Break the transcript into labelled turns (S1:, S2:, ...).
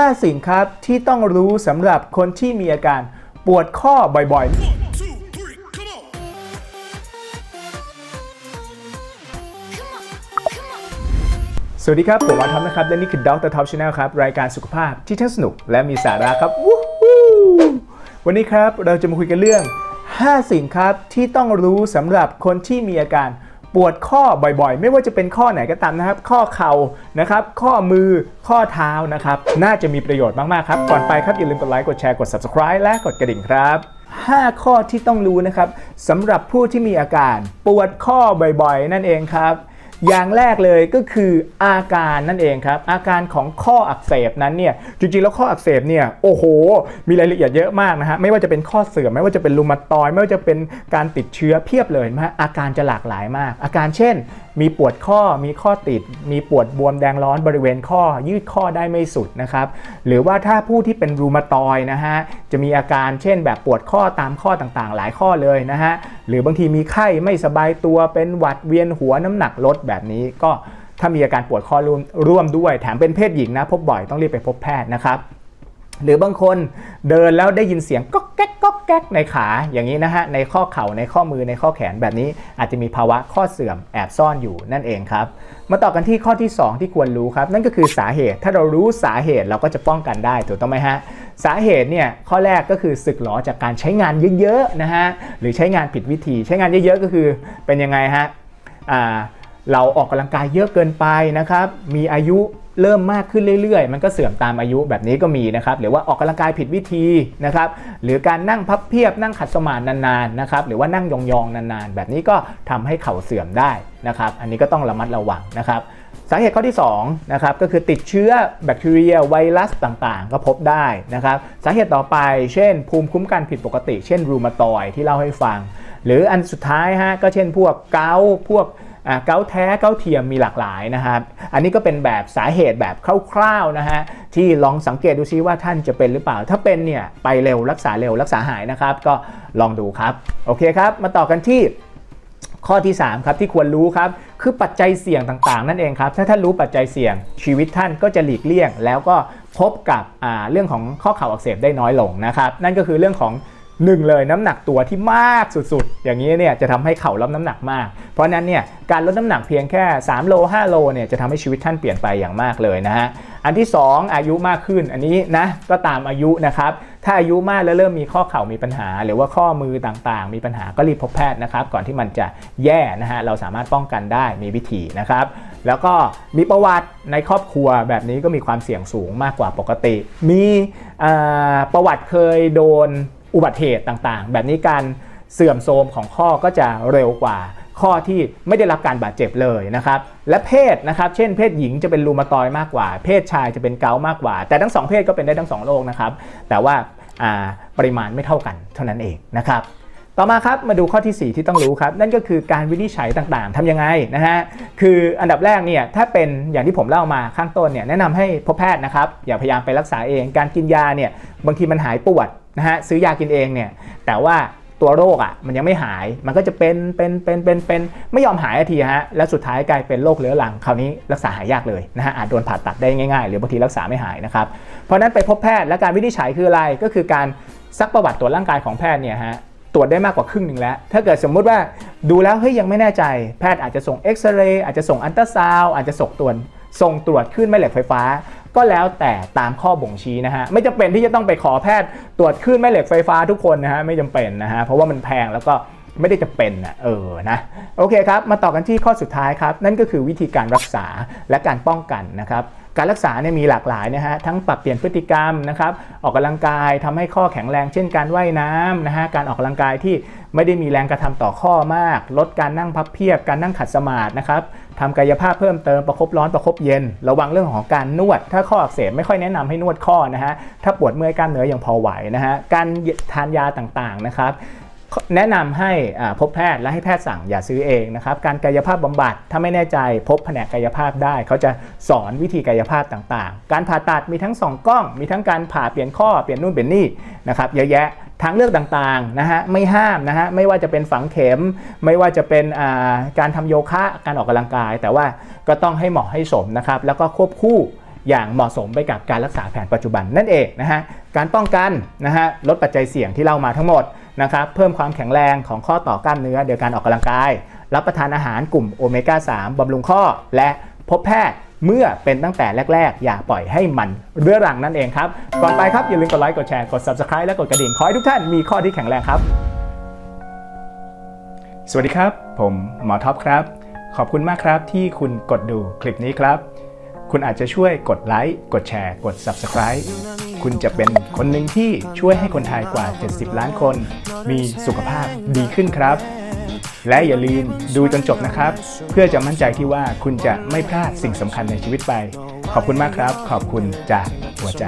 S1: 5 สิ่งครับที่ต้องรู้สำหรับคนที่มีอาการปวดข้อบ่อยๆสวัสดีครับ ผมอาทอมนะครับ และนี่คือ Dr. Top Channel ครับ รายการสุขภาพที่ทั้งสนุกและมีสาระครับวู้ฮู้วันนี้ครับเราจะมาคุยกันเรื่อง 5 สิ่งครับที่ต้องรู้สำหรับคนที่มีอาการ ปวดข้อบ่อยๆ ไม่ว่าจะเป็นข้อไหนก็ตามนะครับ ข้อเข่านะครับ ข้อมือข้อเท้านะครับ น่าจะมีประโยชน์มากๆครับ ก่อนไปครับอย่าลืมกดไลค์ กดแชร์ กด subscribe และกดกระดิ่งครับ 5 ข้อที่ต้องรู้นะครับสำหรับผู้ที่มีอาการ ปวดข้อบ่อยๆ นั่นเองครับ อย่างแรกเลยก็คืออาการนั่นเองครับ อาการของข้ออักเสบนั้นเนี่ยจริงๆ แล้วข้ออักเสบเนี่ยโอ้โห มีรายละเอียดเยอะมากนะฮะไม่ว่าจะเป็นข้อเสื่อมไม่ว่าจะเป็นรูมาตอยไม่ว่าจะเป็นการติดเชื้อเพียบเลยนะฮะอาการจะหลากหลายมาก อาการเช่น มีปวดข้อมีข้อติด มีปวดบวมแดงร้อนบริเวณข้อ ยืดข้อได้ไม่สุดนะครับ หรือว่าถ้าผู้ที่เป็นรูมาตอยนะฮะจะมีอาการเช่นแบบปวดข้อตามข้อต่างๆ หลายข้อเลยนะฮะหรือบางทีมีไข้ไม่สบายตัวเป็นหวัดเวียนหัวน้ำหนักลดแบบนี้ก็ถ้ามีอาการปวดข้อร่วมด้วย แถมเป็นเพศหญิงนะพบบ่อยต้องรีบไปพบแพทย์นะครับหรือบางคน เดินแล้วได้ยินเสียงก๊อกแก๊กก๊อกแก๊กในขาอย่างนี้นะฮะในข้อเข่าในข้อมือในข้อแขนแบบนี้อาจจะมีภาวะข้อเสื่อมแอบซ่อนอยู่นั่นเองครับมาต่อกันที่ข้อที่ 2 ที่ควรรู้ครับ นั่นก็คือสาเหตุถ้าเรารู้สาเหตุเราก็จะป้องกันได้ถูกต้องไหมฮะสาเหตุเนี่ยข้อแรกก็คือสึกหรอจากการใช้งานเยอะๆนะฮะหรือใช้งานผิดวิธีใช้งานเยอะๆก็คือเป็นยังไงฮะเราออกกำลังกายเยอะเกินไปนะครับมีอายุ เริ่มมากขึ้นเรื่อยๆ มันก็เสื่อมตามอายุแบบนี้ก็มีนะครับ หรือว่าออกกำลังกายผิดวิธีนะครับ หรือการนั่งพับเพียบนั่งขัดสมาธินานๆนะครับ หรือว่านั่งยองๆนานๆ แบบนี้ก็ทำให้เข่าเสื่อมได้นะครับ อันนี้ก็ต้องระมัดระวังนะครับ สาเหตุข้อที่2นะครับก็คือติดเชื้อแบคทีเรียไวรัสต่างๆ ก็พบได้นะครับ สาเหตุต่อไป เช่น ภูมิคุ้มกันผิดปกติ เช่นรูมาตอยที่เล่าให้ฟัง หรืออันสุดท้ายฮะก็เช่นพวกเกาพวก เกาแท้เกาเทียมมีหลากหลายนะครับ อันนี้ก็เป็นแบบสาเหตุแบบคร่าวๆนะฮะที่ลองสังเกตดูซิว่าท่านจะเป็นหรือเปล่า ถ้าเป็นเนี่ยไปเร็วรักษาเร็วรักษาหายนะครับ ก็ลองดูครับโอเคครับ มาต่อกันที่ข้อที่ 3 ครับที่ควรรู้ครับคือปัจจัยเสี่ยงต่างๆ นั่นเองครับ ถ้าท่านรู้ปัจจัยเสี่ยงชีวิตท่านก็จะหลีกเลี่ยง แล้วก็พบกับเรื่องของข้อเข่าอักเสบได้น้อยลงนะครับ นั่นก็คือเรื่องของ หนึ่งเลยน้ำหนักตัวที่มากสุดๆ อย่างนี้เนี่ยจะทำให้เข่ารับน้ำหนักมาก เพราะนั้นเนี่ยการลดน้ำหนักเพียงแค่ 3 โล 5 โลเนี่ยจะทำให้ชีวิตท่านเปลี่ยนไปอย่างมากเลยนะฮะอันที่ 2 อายุมากขึ้นอันนี้นะก็ตามอายุนะครับถ้าอายุมากแล้วเริ่มมีข้อเข่ามีปัญหา หรือว่าข้อมือต่างๆ มีปัญหาก็รีบพบแพทย์นะครับก่อนที่มันจะแย่นะฮะเราสามารถป้องกันได้มีวิธีนะครับแล้วก็มีประวัติในครอบครัวแบบนี้ก็มีความเสี่ยงสูงมากกว่าปกติ มีประวัติเคยโดน อุบัติเหตุต่างๆ แบบนี้การเสื่อมโทรมของข้อก็จะเร็วกว่าข้อที่ไม่ได้รับการบาดเจ็บเลยนะครับ และเพศนะครับ เช่นเพศหญิงจะเป็นรูมาตอยมากกว่า เพศชายจะเป็นเกามากกว่า แต่ทั้งสองเพศก็เป็นได้ทั้งสองโรคนะครับ แต่ว่าาปริมาณไม่เท่ากันเท่านั้นเองนะครับ ต่อมาครับมาดูข้อทีสี่4 ที่ต้องรู้ครับ นั่นก็คือการวินิจฉัยต่างๆทำยังไงนะฮะ คืออันดับแรกเนี่ยถ้าเป็นอย่างที่ผมเล่ามาข้างต้นเนี่ยแนะนำให้พบแพทย์นะครับ อย่าพยายามไปรักษาเอง การกินยาเนี่ยบางทีมันหายปวด นะฮะซื้อยากินเองเนี่ยแต่ว่าตัวโรคอะมันยังไม่หายมันก็จะเป็นเป็นเป็นเป็นเป็นไม่ยอมหายทีฮะแล้วสุดท้ายกลายเป็นโรคเรื้อรังคราวนี้รักษาหายยากเลยนะฮะอาจโดนผ่าตัดได้ง่ายๆ หรือบางทีรักษาไม่หายนะครับเพราะนั้นไปพบแพทย์และการวินิจฉัยคืออะไรก็คือการซักประวัติตรวจร่างกายของแพทย์เนี่ยฮะตรวจได้มากกว่าครึ่งหนึ่งแล้ว ถ้าเกิดสมมุติว่าดูแล้วเฮ้ยยังไม่แน่ใจ แพทย์อาจจะส่งเอ็กซเรย์อาจจะส่งอันตราซาวอาจจะส่งตรวจส่งตรวจคลื่นแม่เหล็กไฟฟ้า ก็แล้วแต่ตามข้อบ่งชี้นะฮะไม่จำเป็นที่จะต้องไปขอแพทย์ตรวจคลื่นแม่เหล็กไฟฟ้าทุกคนนะฮะไม่จำเป็นนะฮะเพราะว่ามันแพงแล้วก็ไม่ได้จะเป็นนะเออนะโอเคครับ มาต่อกันที่ข้อสุดท้ายครับ นั่นก็คือวิธีการรักษาและการป้องกันนะครับการรักษาเนี่ยมีหลากหลายนะฮะทั้งปรับเปลี่ยนพฤติกรรมนะครับออกกำลังกายทำให้ข้อแข็งแรง เช่นการว่ายน้ำนะฮะการออกกำลังกายที่ไม่ได้มีแรงกระทำต่อข้อมาก ลดการนั่งพับเพียบการนั่งขัดสมาธินะครับ ทำกายภาพเพิ่มเติมประคบร้อนประคบเย็น ระวังเรื่องของการนวด ถ้าข้ออักเสบไม่ค่อยแนะนำให้นวดข้อนะฮะถ้าปวดเมื่อยกล้ามเนื้อยังพอไหวนะฮะการทานยาต่างๆนะครับแนะนำให้พบแพทย์และให้แพทย์สั่งอย่าซื้อเองนะครับการกายภาพบำบัดถ้าไม่แน่ใจพบแผนกกายภาพได้ เขาจะสอนวิธีกายภาพต่างๆ การผ่าตัดมีทั้งสองกล้อง มีทั้งการผ่าเปลี่ยนข้อเปลี่ยนนู่นเปลี่ยนนี่นะครับเยอะแยะ ทางเลือกต่างๆนะฮะไม่ห้ามนะฮะไม่ว่าจะเป็นฝังเข็ม ไม่ว่าจะเป็นอ่าการทำโยคะการออกกำลังกาย แต่ว่าก็ต้องให้เหมาะให้สมนะครับแล้วก็ควบคู่อย่างเหมาะสมไปกับการรักษาแผนปัจจุบันนั่นเองนะฮะการป้องกันนะฮะลดปัจจัยเสี่ยงที่เล่ามาทั้งหมดนะครับเพิ่มความแข็งแรงของข้อต่อกล้ามเนื้อโดยการออกกำลังกาย รับประทานอาหารกลุ่มโอเมก้า3บำรุงข้อและพบแพทย์ เมื่อเป็นตั้งแต่แรก ๆ อย่าปล่อยให้มันเรื้อรังนั่นเองครับ ก่อนไปครับ อย่าลืมกดไลค์กดแชร์กด Subscribe และกดกระดิ่งขอให้ทุกท่านมีข้อที่แข็งแรงครับ สวัสดีครับ ผมหมอท็อปครับ ขอบคุณมากครับที่คุณกดดูคลิปนี้ครับ คุณอาจจะช่วยกดไลค์กดแชร์กด Subscribe คุณจะเป็นคนหนึ่งที่ช่วยให้คนไทยกว่า 70 ล้านคน มีสุขภาพดีขึ้นครับ และอย่าลืมดูจนจบนะครับ เพื่อจะมั่นใจที่ว่าคุณจะไม่พลาดสิ่งสำคัญในชีวิตไป ขอบคุณมากครับ ขอบคุณจากหัวใจ